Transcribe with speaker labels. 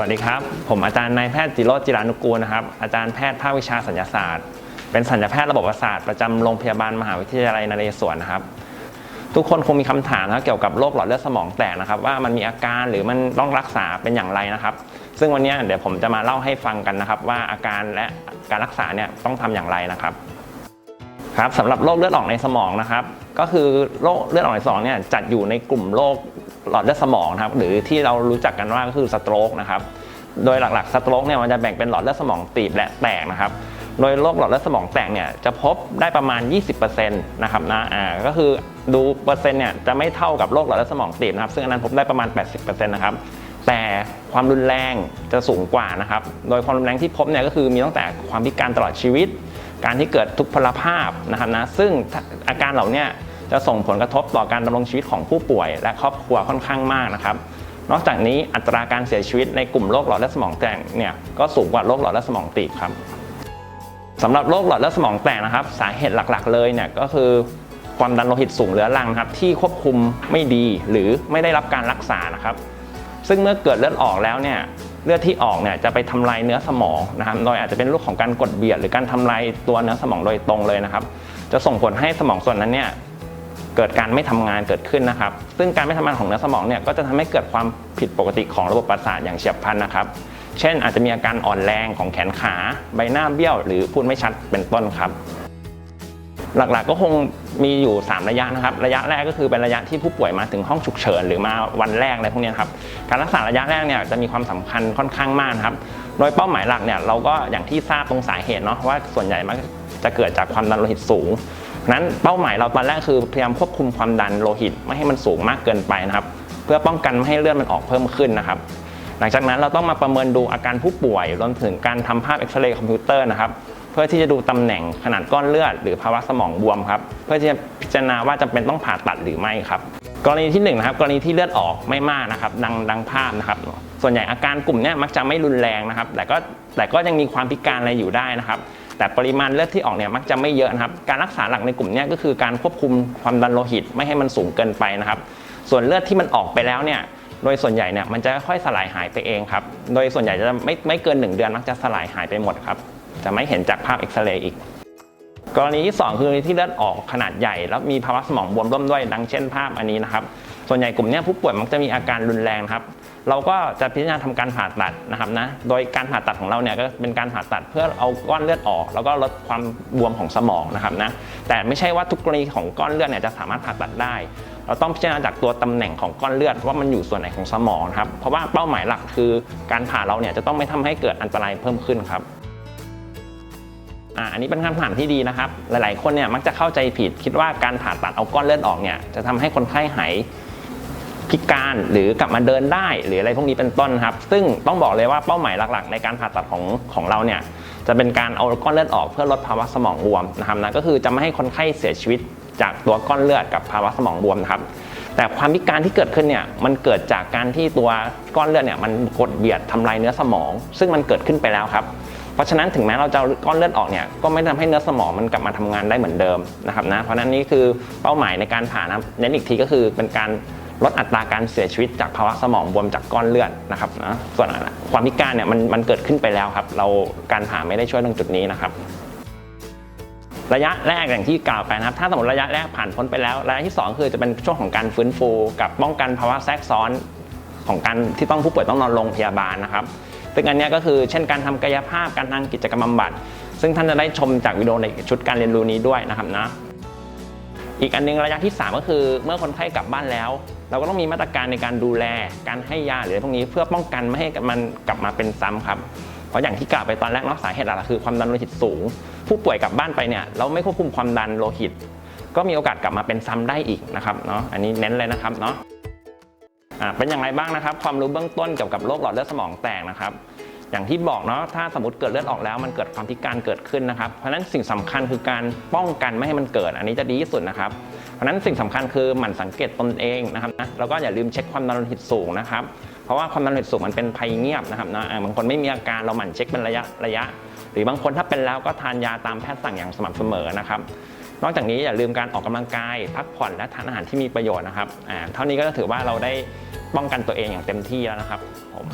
Speaker 1: วัสดีครับ ผมอาจารย์นายแพทย์จิโรจิรานุกูลนะครับ อาจารย์แพทย์ภาควิชาสัญญาศาสตร์ เป็นสัญญาแพทย์ระบบประสาทประจำโรงพยาบาลมหาวิทยาลัยนเรศวรนะครับ ทุกคนคงมีคำถามนะครับเกี่ยวกับโรคหลอดเลือดสมองแตกนะครับ ว่ามันมีอาการหรือมันต้องรักษาเป็นอย่างไรนะครับ ซึ่งวันนี้เดี๋ยวผมจะมาเล่าให้ฟังกันนะครับ ว่าอาการและการรักษาเนี่ยต้องทำอย่างไรนะครับครับสำหรับโรคเลือดออกในสมองนะครับ ก็คือโรคเลือดออกในสมองเนี่ยจัดอยู่ในกลุ่มโรค หลอดเลือดสมองนะครับหรือที่เรารู้จักกันว่าก็คือสโตรกนะครับโดยหลักๆสโตรกเนี่ยมันจะแบ่งเป็นหลอดเลือดสมองตีบและแตกนะครับโดยโรคหลอดเลือดสมองแตกเนี่ยจะพบได้ประมาณ 20%นะครับนะอ่าก็คือดูเปอร์เซ็นต์เนี่ยจะไม่เท่ากับโรคหลอดเลือดสมองตีบนะครับซึ่งอันนั้นพบได้ประมาณ 80%นะครับแต่ความรุนแรงจะสูงกว่านะครับ โดยความรุนแรงที่พบเนี่ยก็คือมีตั้งแต่ความพิการตลอดชีวิต การที่เกิดทุพพลภาพนะครับนะซึ่งอาการเหล่านี้ จะส่งผลกระทบต่อการดำรงชีวิตของผู้ป่วย และครอบครัวค่อนข้างมากนะครับ นอกจากนี้อัตราการเสียชีวิตในกลุ่มโรคหลอดเลือดสมองแตกเนี่ยก็สูงกว่าโรคหลอดเลือดสมองตีบครับสำหรับโรคหลอดเลือดสมองแตกนะครับ สาเหตุหลักๆ เลยเนี่ยก็คือความดันโลหิตสูงเรื้อรังครับที่ควบคุมไม่ดีหรือไม่ได้รับการรักษานะครับ ซึ่งเมื่อเกิดเลือดออกแล้วเนี่ยเลือดที่ออกเนี่ยจะไปทำลายเนื้อสมองนะครับโดยอาจจะเป็นรูปของการกดเบียด หรือการทำลายตัวเนื้อสมองโดยตรงเลยนะครับ จะส่งผลให้สมองส่วนนั้นเนี่ย เกิดการไม่ทำงานเกิดขึ้นนะครับ ซึ่งการไม่ทำงานของเนื้อสมองเนี่ยก็จะทำให้เกิดความผิดปกติของระบบประสาทอย่างเฉียบพลันนะครับ เช่น อาจจะมีอาการอ่อนแรงของแขนขา ใบหน้าเบี้ยว หรือพูดไม่ชัดเป็นต้นครับ หลักๆก็คงมีอยู่ 3 ระยะนะครับ ระยะแรกก็คือเป็นระยะที่ผู้ป่วยมาถึงห้องฉุกเฉิน หรือมาวันแรกอะไรพวกนี้ครับ การรักษาระยะแรกเนี่ยจะมีความสำคัญค่อนข้างมากครับ โดยเป้าหมายหลักเนี่ยเราก็อย่างที่ทราบตรงสาเหตุเนาะว่าส่วนใหญ่มักจะเกิดจากความดันโลหิตสูง นั้นเป้าหมายเราตอนแรกคือพยายามควบคุมความดันโลหิตไม่ให้มันสูงมากเกินไปนะครับ เพื่อป้องกันไม่ให้เลือดมันออกเพิ่มขึ้นนะครับ หลังจากนั้นเราต้องมาประเมินดูอาการผู้ป่วยรวมถึงการทำภาพเอ็กซเรย์คอมพิวเตอร์นะครับเพื่อที่จะดูตำแหน่งขนาดก้อนเลือด หรือภาวะสมองบวมครับเพื่อที่จะพิจารณาว่าจำเป็นต้องผ่าตัดหรือไม่ครับกรณีที่1นงนะครับกรณีที่เลือดออกไม่มากนะครับดังดังภาพนะครับส่วนใหญ่อาการกลุ่มเนี้ยมักจะไม่รุนแรงนะครับ แต่ก็แต่ก็ยังมีความพิการอะไรอยู่ได้นะครับ แต่ปริมาณเลือดที่ออกเนี่ยมักจะไม่เยอะนะครับ การรักษาหลักในกลุ่มเนี้ยก็คือการควบคุมความดันโลหิตไม่ให้มันสูงเกินไปนะครับ ส่วนเลือดที่มันออกไปแล้วเนี่ยโดยส่วนใหญ่เนี่ยมันจะค่อยสลายหายไปเองครับ โดยส่วนใหญ่จะไม่ไม่เกิน 1 เดือนมักจะสลายหายไปหมดครับ จะไม่เห็นจากภาพเอ็กซเรย์อีก กรณีที่ 2 คือกรณีที่เลือดออกขนาดใหญ่ แล้วมีภาวะสมองบวมร่วมด้วยดังเช่นภาพอันนี้นะครับ ส่วนใหญ่กลุ่มเนี้ยผู้ป่วยมักจะมีอาการรุนแรงครับ เราก็จะพิจารณาทำการผ่าตัดนะครับนะ โดยการผ่าตัดของเราเนี่ยก็เป็นการผ่าตัดเพื่อเอาก้อนเลือดออก แล้วก็ลดความบวมของสมองนะครับนะ แต่ไม่ใช่ว่าทุกกรณีของก้อนเลือดเนี่ยจะสามารถผ่าตัดได้ เราต้องพิจารณาจากตัวตำแหน่งของก้อนเลือดว่ามันอยู่ส่วนไหนของสมองครับ เพราะว่าเป้าหมายหลักคือการผ่าเราเนี่ยจะต้องไม่ทำให้เกิดอันตรายเพิ่มขึ้นครับอันนี้เป็นคำถามที่ดีนะครับ หลาย ๆ คนเนี่ยมักจะเข้าใจผิดคิดว่าการผ่าตัดเอาก้อนเลือดออกเนี่ยจะทำให้คนไข้หาย พิการหรือกลับมาเดินได้ หรืออะไรพวกนี้เป็นต้นครับ ซึ่งต้องบอกเลยว่าเป้าหมายหลักๆ ในการผ่าตัดของของเราเนี่ยจะเป็นการเอาก้อนเลือดออกเพื่อลดภาวะสมองบวมนะครับนะก็คือจะไม่ให้คนไข้เสียชีวิตจากตัวก้อนเลือดกับภาวะสมองบวมนะครับแต่ความพิการที่เกิดขึ้นเนี่ยมันเกิดจากการที่ตัวก้อนเลือดเนี่ยมันกดเบียดทำลายเนื้อสมอง ซึ่งมันเกิดขึ้นไปแล้วครับ เพราะฉะนั้นถึงแม้เราจะก้อนเลือดออกเนี่ยก็ไม่ทำให้เนื้อสมองมันกลับมาทำงานได้เหมือนเดิมนะครับนะเพราะฉะนั้นนี่คือเป้าหมายในการผ่านะเน้นอีกทีก็คือเป็นการ ลดอัตราการเสียชีวิตจากภาวะสมองบวมจากก้อนเลือดนะครับนะส่วนความพิการเนี่ยมันมันเกิดขึ้นไปแล้วครับ เราการผ่าไม่ได้ช่วยตรงจุดนี้นะครับ ระยะแรกอย่างที่กล่าวไปนะครับ ถ้าสมมติระยะแรกผ่านพ้นไปแล้ว ระยะที่ 2 คือจะเป็นช่วงของการฟื้นฟู กับป้องกันภาวะแทรกซ้อนของการที่ต้องผู้ป่วยต้องนอนโรงพยาบาลนะครับซึ่งอันนี้ก็คือเช่นการทำกายภาพการทำกิจกรรมบำบัด ซึ่งท่านจะได้ชมจากวิดีโอในชุดการเรียนรู้นี้ด้วยนะครับนะอีกอันหนึงระยะที่ 3 ก็คือเมื่อคนไข้กลับบ้านแล้ว เราก็ต้องมีมาตรการในการดูแลการให้ยาหรืออะไรพวกนี้เพื่อป้องกันไม่ให้มันกลับมาเป็นซ้ำครับเพราะอย่างที่กล่าวไปตอนแรกเนอกสาเหตุหลักคือความดันโลหิตสูง ผู้ป่วยกลับบ้านไปเนี่ยเราไม่ควบคุมความดันโลหิต ก็มีโอกาสกลับมาเป็นซ้ำได้อีกนะครับเนาะอันนี้เน้นเลยนะครับเนาะอ่าเป็นอย่างไรบ้างนะครับ ความรู้เบื้องต้นเกี่ยวกับโรคหลอดเลือดสมองแตกนะครับ อย่างที่บอกเนาะถ้าสมมติเกิดเลือดออกแล้ว มันเกิดความพิการเกิดขึ้นนะครับ เพราะฉะนั้นสิ่งสำคัญคือการป้องกันไม่ให้มันเกิด อันนี้จะดีที่สุดนะครับ เพราะนั้นสิ่งสำคัญคือหมั่นสังเกตตนเองนะครับนะแล้วก็อย่าลืมเช็คความดันโลหิตสูงนะครับ เพราะว่าความดันโลหิตสูงมันเป็นภัยเงียบนะครับนะบางคนไม่มีอาการเราหมั่นเช็คเป็นระยะระยะ หรือบางคนถ้าเป็นแล้วก็ทานยาตามแพทย์สั่งอย่างสม่ำเสมอนะครับนอกจากนี้อย่าลืมการออกกำลังกาย พักผ่อนและทานอาหารที่มีประโยชน์นะครับอ่าเท่านี้ก็ถือว่าเราได้ป้องกันตัวเองอย่างเต็มที่แล้วนะครับผม